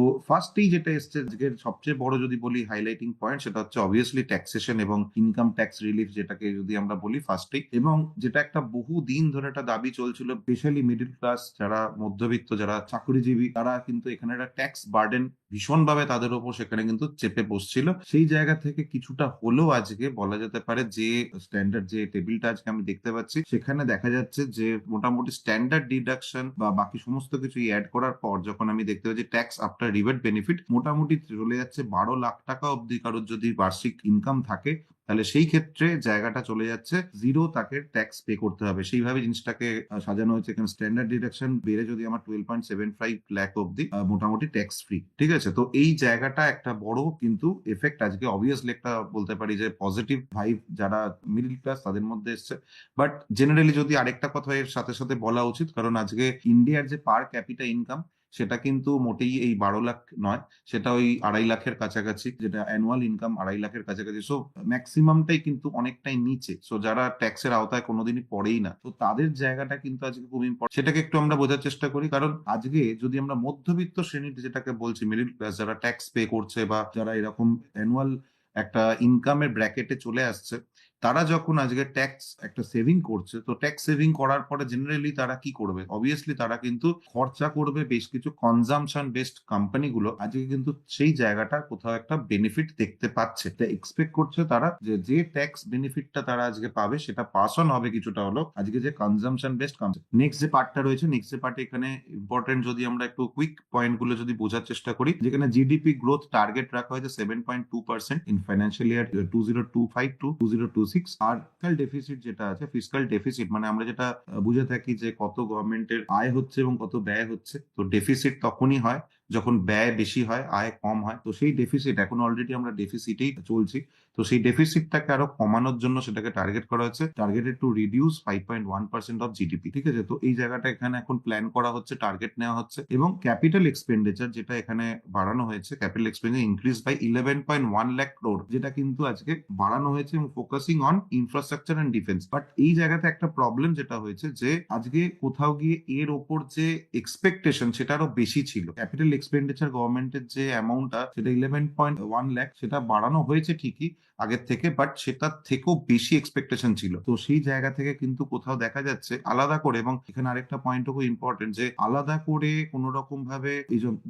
তো ফার্স্টেই যেটা এসছে আজকের সবচেয়ে বড় যদি বলি হাইলাইটিং পয়েন্ট সেটা হচ্ছে অবভিয়াসলি ট্যাক্সেশন এবং ইনকাম ট্যাক্স রিলিফ যেটাকে যদি আমরা বলি ফার্স্টেই এবং যেটা একটা বহু দিন ধরে একটা দাবি চলছিল স্পেশালি মিডিল ক্লাস যারা মধ্যবিত্ত, যারা চাকরিজীবী, তারা কিন্তু এখানে একটা ট্যাক্স বার্ডেন ভীষণভাবে তাদের ওপর সেখানে কিন্তু চেপে বসছিল। সেই জায়গা থেকে কিছুটা হলেও আজকে বলা যেতে পারে যে স্ট্যান্ডার্ড যে টেবিলটা আজকে আমি দেখতে পাচ্ছি, সেখানে দেখা যাচ্ছে যে মোটামুটি স্ট্যান্ডার্ড ডিডাকশন বা বাকি সমস্ত কিছু অ্যাড করার পর যখন আমি দেখতে পাচ্ছি ট্যাক্স আফটার রিবেট বেনিফিট মোটামুটি চলে যাচ্ছে বারো লাখ টাকা অবধি কারোর যদি বার্ষিক ইনকাম থাকে, তাহলে সেই ক্ষেত্রে জায়গাটা চলে যাচ্ছে। জিরো তাকে ট্যাক্স পে করতে হবে। সেইভাবে জিনিসটাকে সাজানো হয়েছে। এখানে স্ট্যান্ডার্ড ডিডাকশন বেড়ে যদি আমার twelve point seven five lakh অব্দি মোটামুটি ট্যাক্স ফ্রি ঠিক আছে? তো এই জায়গাটা একটা বড় কিন্তু এফেক্ট আজকে অবভিয়াসলি একটা বলতে পারি যে পজিটিভ ভাইভ যারা মিডিল ক্লাস তাদের মধ্যে এসছে। বাট জেনারেলি যদি আরেকটা কথা এর সাথে সাথে বলা উচিত, কারণ আজকে ইন্ডিয়ার যে পার ক্যাপিটা ইনকাম সেটা কিন্তু মোটেই এই বারো লাখ নয়, সেটা ওই আড়াই লাখের কাছাকাছি, যেটা অ্যানুয়াল ইনকাম আড়াই লাখের কাছাকাছি। সো ম্যাক্সিমামটাই কিন্তু অনেকটাই নিচে। সো যারা ট্যাক্সের আওতায় কোনোদিনই পড়েই না, তো তাদের জায়গাটা কিন্তু আজকে খুব ইম্পর্টেন্ট সেটাকে একটু আমরা বোঝার চেষ্টা করি, কারণ আজকে যদি আমরা মধ্যবিত্ত শ্রেণির যেটাকে বলছি মিডিল ক্লাস যারা ট্যাক্স পে করছে বা যারা এরকম অ্যানুয়াল একটা ইনকামের ব্র্যাকেটে চলে আসছে তারা যখন আজকে ট্যাক্স একটা সেভিং করছে, তো ট্যাক্স সেভিং করার পরে জেনারেলি তারা কি করবে? অবভিয়াসলি তারা কিন্তু খরচা করবে বেশ কিছু কনজামশন বেসড কোম্পানিগুলো আজকে কিন্তু সেই জায়গাটা কোথাও একটা বেনিফিট দেখতে পাচ্ছে। এক্সপেক্ট করছে তারা যে যে ট্যাক্স বেনিফিটটা তারা আজকে পাবে সেটা পাস অন হবে কিছুটা হলো আজকে যে কনজামশন বেসড নেক্সট যে পার্টটা রয়েছে নেক্সট যে পার্টে এখানে ইম্পর্টেন্ট যদি আমরা একটু কুইক পয়েন্টগুলো যদি বোঝার চেষ্টা করি, যেখানে জিডিপি গ্রোথ টার্গেট রাখা হয়েছে seven point two percent in financial year two zero two five two two zero two six R deficit যেটা আছে ফিসকাল ডেফিসিট মানে আমরা যেটা বুঝে থাকি যে কত গভর্নমেন্টের আয় হচ্ছে এবং কত ব্যয় হচ্ছে। তো ডেফিসিট তখনই হয় যখন ব্যয় বেশি হয়, আয় কম হয়, তো সেই ডেফিসিট এখন অলরেডি আমরা ডেফিসিটেই চলছি, তো সেই ডেফিসিটটাকে আরও কমানোর জন্য সেটাকে টার্গেট করা হচ্ছে targeted to reduce five point one percent of GDP ঠিক আছে? তো এই জায়গাটা এখানে এখন প্ল্যান করা হচ্ছে টার্গেট নেওয়া হচ্ছে, এবং ক্যাপিটাল এক্সপেন্ডিচার যেটা এখানে বাড়ানো হয়েছে capital expenditure increase by eleven point one lakh crore যেটা কিন্তু আজকে বাড়ানো হয়েছে এবং focusing on infrastructure and defence but এই জায়গাতে একটা প্রবলেম যেটা হয়েছে যে, আজকে কোথাও গিয়ে এর ওপর যে এক্সপেকটেশন সেটা আরও বেশি ছিল। ক্যাপিটাল এক্সপেন্ডিচার গভর্নমেন্টের যে অ্যামাউন্টটা সেটা ইলেভেন পয়েন্ট ওয়ান লাখ সেটা বাড়ানো হয়েছে ঠিকই আগের থেকে বাট সেটার থেকেও বেশি এক্সপেকটেশন ছিল। তো সেই জায়গা থেকে কিন্তু কোথাও দেখা যাচ্ছে আলাদা করে, এবং এখানে আরেকটা পয়েন্ট খুব ইম্পর্টেন্ট যে আলাদা করে কোন রকম ভাবে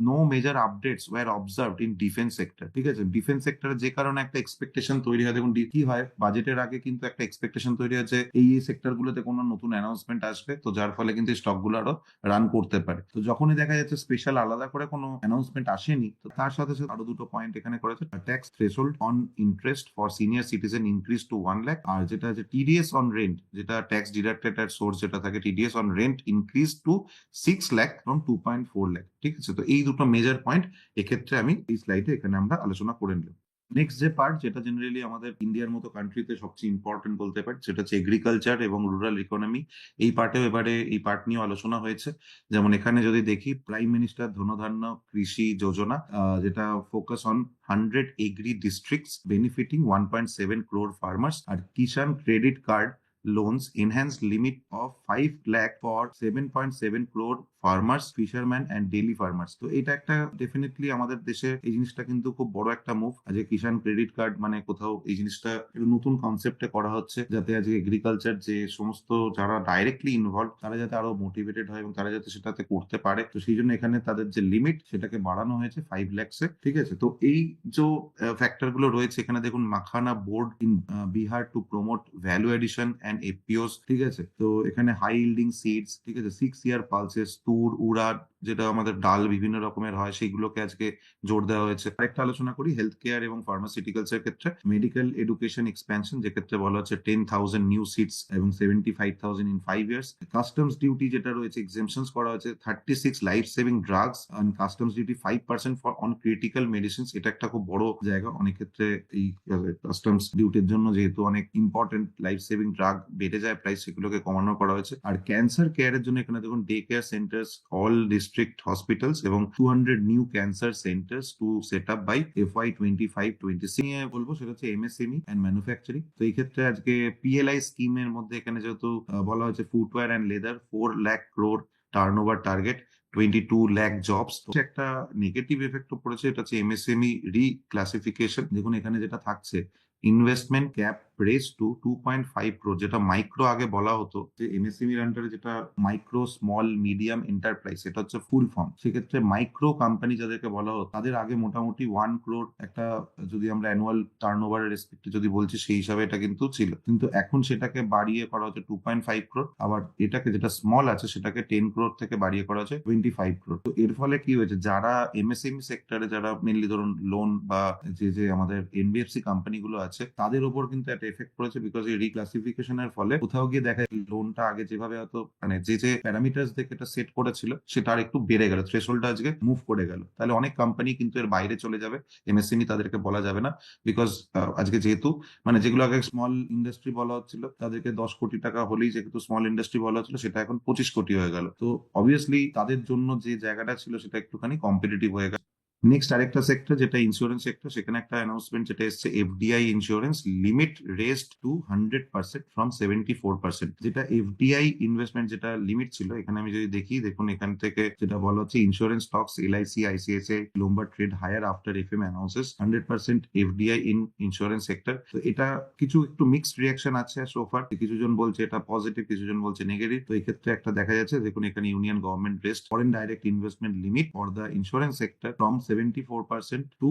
no major updates were observe in defence sector ঠিক আছে? ডিফেন্স সেক্টরে যে কারণে একটা এক্সপেকটেশন তৈরি হয়। দেখুন, কি হয়? বাজেটের আগে কিন্তু একটা এক্সপেকটেশন তৈরি হচ্ছে এই এই সেক্টর গুলোতে কোনো নতুন অ্যানাউন্সমেন্ট আসবে, তো যার ফলে কিন্তু স্টকগুলো আরও রান করতে পারে। তো যখনই দেখা যাচ্ছে স্পেশাল আলাদা করে কোনো অ্যানাউন্সমেন্ট আসেনি। তো তার সাথে সাথে আরও দুটো পয়েন্ট এখানে করেছে। Tax threshold on interest for senior citizen increase to one lakh আর যেটা টিডিএস অন রেন্ট যেটা ট্যাক্স ডিডাক্টেড এর সোর্স যেটা থাকে TDS on rent increase to six lakh from two point four lakh ঠিক আছে? তো এই দুটো মেজর পয়েন্ট এক্ষেত্রে আমি এই স্লাইডে এখানে আমরা আলোচনা করে নিলাম নেক্সট যে পার্ট যেটা জেনারেলি আমাদের ইন্ডিয়ার মতো কান্ট্রিতে সবচেয়ে ইম্পর্টেন্ট বলতে পারি, সেটা হচ্ছে এগ্রিকালচার এবং রুরাল ইকোনমি এই পার্টেও এবারে এই পার্ট নিয়ে আলোচনা হয়েছে। যেমন এখানে যদি দেখি প্রাইম মিনিস্টার ধনধান্য কৃষি যোজনা যেটা focus on hundred agri districts benefiting one point seven crore farmers R Kisan credit card loans enhanced limit of 5 lakh for 7.7 crore farmers fisherman and dairy farmers তো এটা একটা ডেফিনেটলি আমাদের দেশে এই জিনিসটা কিন্তু খুব বড় একটা মুভ আজকে কিষান ক্রেডিট কার্ড মানে কোথাও এই জিনিসটা নতুন কনসেপ্টে করা হচ্ছে, যাতে আজকে এগ্রিকালচার যে সমস্ত যারা ডাইরেক্টলি ইনভলভ তারা যাতে আরও মোটিভেটেড হয় এবং তারা যাতে সেটাতে করতে পারে। তো সেই জন্য এখানে তাদের যে লিমিট সেটাকে বাড়ানো হয়েছে ফাইভ ল্যাক্সে ঠিক আছে? তো এই যে ফ্যাক্টরগুলো রয়েছে, এখানে দেখুন makhana board in Bihar to promote value addition and এপিওস ঠিক আছে? তো এখানে হাই ইল্ডিং সিডস ঠিক আছে? সিক্স ইয়ার পালসেস তুর উড়ার যেটা আমাদের ডাল বিভিন্ন রকমের হয়, সেইগুলোকে আজকে জোর দেওয়া হয়েছে। আরেকটা আলোচনা করি হেলথ কেয়ার এবং ফার্মাসিউটিক্যালস এর ক্ষেত্রে। মেডিকেল এডুকেশন এক্সপ্যানশন যে ক্ষেত্রে বলা হচ্ছে টেন থাউজেন্ড নিউ সিটস এবং seventy five thousand in five years customs duty যেটা রয়েছে এক্সামশনস করা হয়েছে thirty six life saving drugs and customs duty five percent for on critical medicine এটা একটা খুব বড় জায়গা, অনেক ক্ষেত্রে এই কাস্টমস ডিউটির জন্য যেহেতু অনেক ইম্পর্টেন্ট লাইফ সেভিং ড্রাগ বেড়ে যায় প্রাইস সেগুলোকে কমানো করা হয়েছে। আর ক্যান্সার কেয়ারের জন্য এখানে দেখুন day care centres all district hospitals এবং two hundred new cancer centres to set up by F Y twenty five twenty বলব, সেটা হচ্ছে এমএসএমই অ্যান্ড ম্যানুফ্যাকচারিং তো এই ক্ষেত্রে আজকে পিএলআই স্কিমের মধ্যে এখানে যেহেতু বলা হয়েছে footwear and leather four lakh crore turnover target twenty two lakh jobs একটা নেগেটিভ এফেক্টও পড়েছে, এটা হচ্ছে এমএসএমই রিক্লাসিফিকেশন দেখুন, এখানে যেটা থাকছে investment cap raised to two point five crore যেটা মাইক্রো আগে বলা হতো, যে এমএসএমই আন্ডারে যেটা মাইক্রো স্মল মিডিয়াম এন্টারপ্রাইজ সেটা হচ্ছে ফুল ফর্ম সেক্ষেত্রে মাইক্রো কোম্পানি যাদেরকে বলা হতো, তাদের আগে মোটামুটি ওয়ান ক্রোর একটা, যদি আমরা অ্যানুয়াল টার্ন ওভারের রেসপেক্টে যদি বলছি, সেই হিসাবে এটা কিন্তু ছিল। কিন্তু এখন সেটাকে বাড়িয়ে করা হচ্ছে টু পয়েন্ট ফাইভ ক্রোর আবার এটাকে যেটা স্মল আছে, সেটাকে টেন ক্রোর থেকে বাড়িয়ে করা হচ্ছে টোয়েন্টি ফাইভ ক্রোর তো এর ফলে কি হয়েছে, যারা এমএসএমই সেক্টরে যারা মেনলি ধরুন লোন বা যে যে আমাদের এনবিএফসি কোম্পানিগুলো আছে, তাদের উপর কিন্তু একটা এফেক্ট পড়েছে বিকজ এই রিক্লাসিফিকেশনের ফলে কোথাও গিয়ে দেখা লোনটা আগে যেভাবে হয়তো মানে যে যে প্যারামিটার্স দেখে এটা সেট করেছিল, সেটা আর একটু বেড়ে গেল থ্রেশোল্ডটা আজকে মুভ করে গেল। তাহলে অনেক কোম্পানি কিন্তু এর বাইরে চলে যাবে এমএসএমই তাদেরকে বলা যাবে না বিকজ আজকে যেহেতু মানে যেগুলো আগে স্মল ইন্ডাস্ট্রি বলা হচ্ছিল, তাদেরকে দশ কোটি টাকা হলেই যেহেতু স্মল ইন্ডাস্ট্রি বলা হচ্ছিল, সেটা এখন পঁচিশ কোটি হয়ে গেল। তো অবভিয়াসলি তাদের জন্য যে জায়গাটা ছিল, সেটা একটুখানি কম্পিটিটিভ হয়ে গেল নেক্সট আরেকটা সেক্টর যেটা ইন্স্যুরেন্স সেক্টর সেখানে একটা অ্যানাউন্সমেন্ট যেটা এসছে FDI insurance limit raised to hundred percent from seventy four percent যেটা এফডিআই ইনভেস্টমেন্ট যেটা লিমিট ছিল, এখানে আমি যদি দেখি, দেখুন এখান থেকে যেটা বলা হচ্ছে insurance stocks LIC ICICI Lombard trade higher after F M announces hundred percent FDI in insurance sector তো এটা কিছু একটু মিক্সড রিয়াকশন আছে সোফার কিছু জন বলছে এটা পজিটিভ কিছু জন বলছে নেগেটিভ তো এই ক্ষেত্রে একটা দেখা যাচ্ছে, দেখুন এখানে union government raised foreign direct investment limit for the insurance sector from seventy two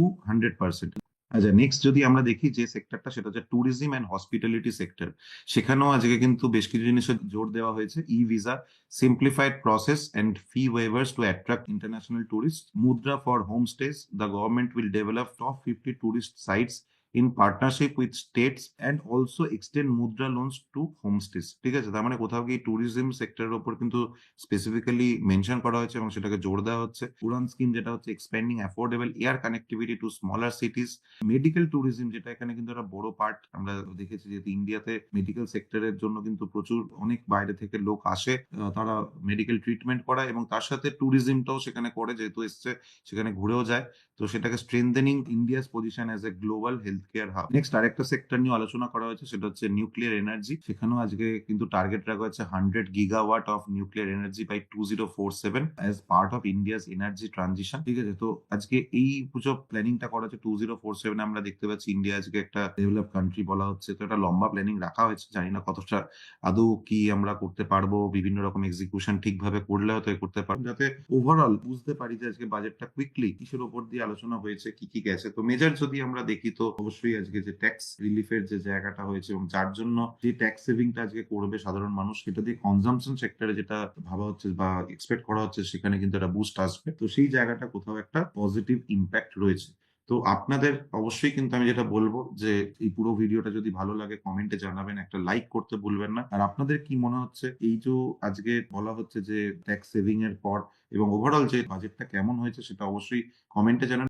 hospitality sector সেখানেও আজকে কিন্তু বেশ কিছু জিনিসের জোর দেওয়া হয়েছে। E visa simplified process and fee waivers to attract international tourist Mudra for home stays the government will develop top fifty tourist sites in partnership with states and also extend mudra loans to homestays. ঠিক আছে? তার মানে কোথাও গিয়ে tourism সেক্টরের উপর কিন্তু specifically mention করা হয়েছে এবং সেটাকে জোর দেওয়া হচ্ছে। উড়ান স্কিম যেটা হচ্ছে expanding affordable air connectivity to smaller cities medical tourism যেটা এখানে কিন্তু একটা বড় পার্ট আমরা দেখেছি যেহেতু ইন্ডিয়াতে মেডিকেল সেক্টরের জন্য কিন্তু প্রচুর অনেক বাইরে থেকে লোক আসে তারা মেডিকেল ট্রিটমেন্ট করা এবং তার সাথে ট্যুরিজমটাও সেখানে করে, যেহেতু এসছে, সেখানে ঘুরেও যায়। তো সেটাকে strengthening India's position as a global health care hub next আরেকটা সেক্টর নিয়ে আলোচনা করা হয়েছে, সেটা হচ্ছে নিউক্লিয়ার এনার্জি সেখানেও আজকে কিন্তু টার্গেট রাখা হচ্ছে hundred gigawatt of nuclear energy by two zero four seven as part of India's energy transition ঠিক আছে? তো আজকে এই পুজো প্ল্যানিংটা করা হচ্ছে টু জিরো ফোর সেভেন আমরা দেখতে পাচ্ছি ইন্ডিয়া আজকে একটা ডেভেলপ কান্ট্রি বলা হচ্ছে। তো একটা লম্বা প্ল্যানিং রাখা হয়েছে। জানি না কতটা আদৌ কি আমরা করতে পারব, বিভিন্ন রকম এক্সিকিউশন ঠিকভাবে করলে হয়তো করতে পারব। যাতে ওভারঅল বুঝতে পারি যে আজকে বাজেটটা কুইকলি কিসের উপর দিয়ে আলোচনা হয়েছে, কি কি গেছে। তো মেজার যদি আমরা দেখি, তো অবশ্যই আজকে যে ট্যাক্স রিলিফের যে জায়গাটা হয়েছে এবং যার জন্য যে ট্যাক্স সেভিংটা আজকে করবে সাধারণ মানুষ, সেটা দিয়ে কনজামশন সেক্টরে যেটা ভাবা হচ্ছে বা এক্সপেক্ট করা হচ্ছে, সেখানে কিন্তু একটা বুস্ট আসবে। তো সেই জায়গাটা কোথাও একটা পজিটিভ ইম্প্যাক্ট রয়েছে। তো আপনাদের অবশ্যই কিন্তু আমি যেটা বলব যে, এই পুরো ভিডিওটা যদি ভালো লাগে কমেন্টে জানাবেন, একটা লাইক করতে ভুলবেন না। আর আপনাদের কি মনে হচ্ছে, এই যে আজকে বলা হচ্ছে যে ট্যাক্স সেভিং এর পর এবং ওভারঅল যে বাজেটটা কেমন হয়েছে, সেটা অবশ্যই কমেন্টে জানান